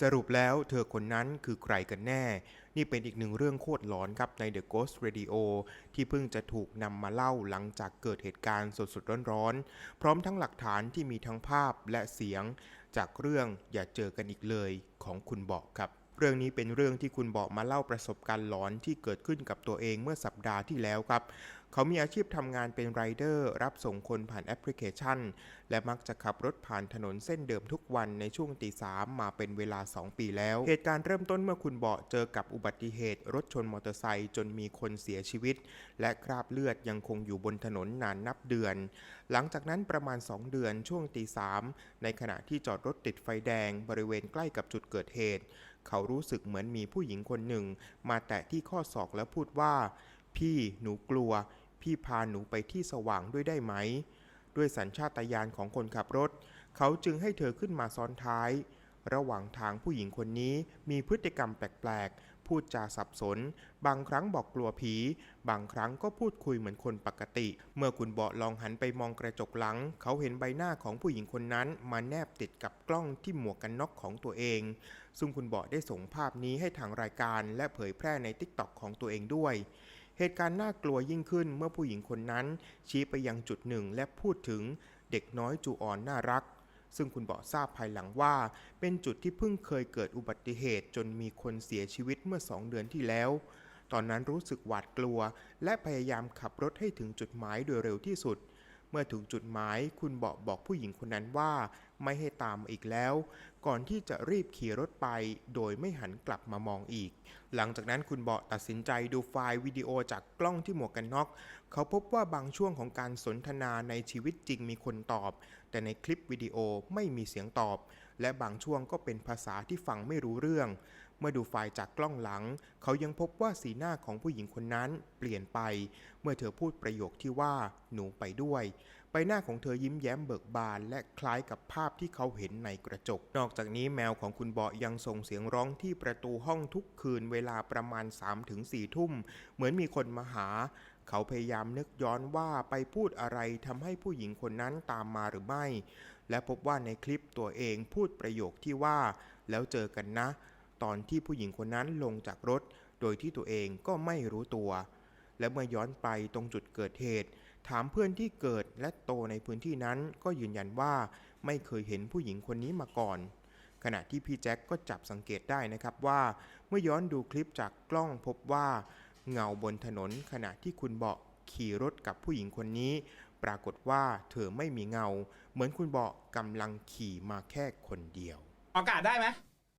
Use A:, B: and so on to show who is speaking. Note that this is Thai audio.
A: สรุปแล้วเธอคนนั้นคือใครกันแน่ นี่เป็นอีกหนึ่งเรื่องโคตรหลอนครับใน The Ghost Radio ที่เพิ่งจะถูกนำมาเล่าหลังจากเกิดเหตุการณ์สดๆร้อนๆ พร้อมทั้งหลักฐานที่มีทั้งภาพและเสียง จากเรื่องอย่าเจอกันอีกเลยของคุณบอกครับเรื่องนี้เป็นเรื่องที่คุณบอกมาเล่าประสบการณ์หลอนที่เกิดขึ้นกับตัวเองเมื่อสัปดาห์ที่แล้วครับเขามีอาชีพทำงานเป็นไรเดอร์ รับส่งคนผ่านแอปพลิเคชัน และมักจะขับรถผ่านถนนเส้นเดิมทุกวันในช่วงตีสามมาเป็นเวลา 2 ปีแล้ว เหตุการณ์เริ่มต้นเมื่อคุณเบาะเจอกับอุบัติเหตุ รถชนมอเตอร์ไซค์จนมีคนเสียชีวิต และคราบเลือดยังคงอยู่บนถนนนานนับเดือน หลังจากนั้นประมาณ 2 เดือนช่วงตีสามในขณะที่จอดรถติดไฟแดงบริเวณใกล้กับจุดเกิดเหตุ เขารู้สึกเหมือนมีผู้หญิงคนหนึ่ง มาแตะที่ข้อศอกแล้วพูดว่า พี่หนูกลัว พี่พาหนูไปที่สว่างด้วยได้ไหม ด้วยสัญชาตญาณของคนขับรถ เขาจึงให้เธอขึ้นมาซ้อนท้าย ระหว่างทางผู้หญิงคนนี้มีพฤติกรรมแปลกๆ พูดจาสับสน บางครั้งบอกกลัวผี บางครั้งก็พูดคุยเหมือนคนปกติ เมื่อคุณเบาะลองหันไปมองกระจกหลัง เขาเห็นใบหน้าของผู้หญิงคนนั้นมาแนบติดกับกล้องที่หมวกกันน็อกของตัวเอง ซึ่งคุณเบาะได้ส่งภาพนี้ให้ทางรายการและเผยแพร่ในทิกตอกของตัวเองด้วย เหตุการณ์น่ากลัวยิ่งขึ้นเมื่อผู้หญิงคนนั้น ชี้ไปยังจุดหนึ่งและพูดถึงเด็กน้อยจูอ่อนน่ารัก ซึ่งคุณบอกทราบภายหลังว่า เป็นจุดที่เพิ่งเคยเกิดอุบัติเหตุจนมีคนเสียชีวิตเมื่อสองเดือนที่แล้ว ตอนนั้นรู้สึกหวาดกลัว และพยายามขับรถให้ถึงจุดหมายโดยเร็วที่สุด เมื่อถึงจุดหมายคุณเบาะบอกผู้หญิงคนนั้นว่าไม่ให้ตามอีกแล้ว ก่อนที่จะรีบขี่รถไป โดยไม่หันกลับมามองอีก หลังจากนั้นคุณเบาะตัดสินใจดูไฟล์วิดีโอจากกล้องที่หมวกกันน็อก เขาพบว่าบางช่วงของการสนทนาในชีวิตจริงมีคนตอบ แต่ในคลิปวิดีโอไม่มีเสียงตอบ และบางช่วงก็เป็นภาษาที่ฟังไม่รู้เรื่อง เมื่อดูไฟล์จากกล้องหลัง เขายังพบว่าสีหน้าของผู้หญิงคนนั้นเปลี่ยนไป เมื่อเธอพูดประโยคที่ว่าหนูไปด้วย ใบหน้าของเธอยิ้มแย้มเบิกบานและคล้ายกับภาพที่เขาเห็นในกระจก นอกจากนี้แมวของคุณเบาะยังส่งเสียงร้องที่ประตูห้องทุกคืนเวลาประมาณ3-4ทุ่ม เหมือนมีคนมาหา เขาพยายามนึกย้อนว่าไปพูดอะไรทำให้ผู้หญิงคนนั้นตามมาหรือไม่ และพบว่าในคลิปตัวเองพูดประโยคที่ว่า แล้วเจอกันนะ ตอนที่ผู้หญิงคนนั้นลงจากรถ โดยที่ตัวเองก็ไม่รู้ตัว และเมื่อย้อนไปตรงจุดเกิดเหตุ ถามเพื่อนที่เกิดและโตในพื้นที่นั้นก็ยืนยันว่าไม่เคยเห็นผู้หญิงคนนี้มาก่อน ขณะที่พี่แจ็คก็จับสังเกตได้นะครับว่า เมื่อย้อนดูคลิปจากกล้องพบว่า เงาบนถนนขณะที่คุณเบาะขี่รถกับผู้หญิงคนนี้ ปรากฏว่าเธอไม่มีเงา เหมือนคุณเบาะกำลังขี่มาแค่คนเดียว
B: ออกอากาศได้ไหม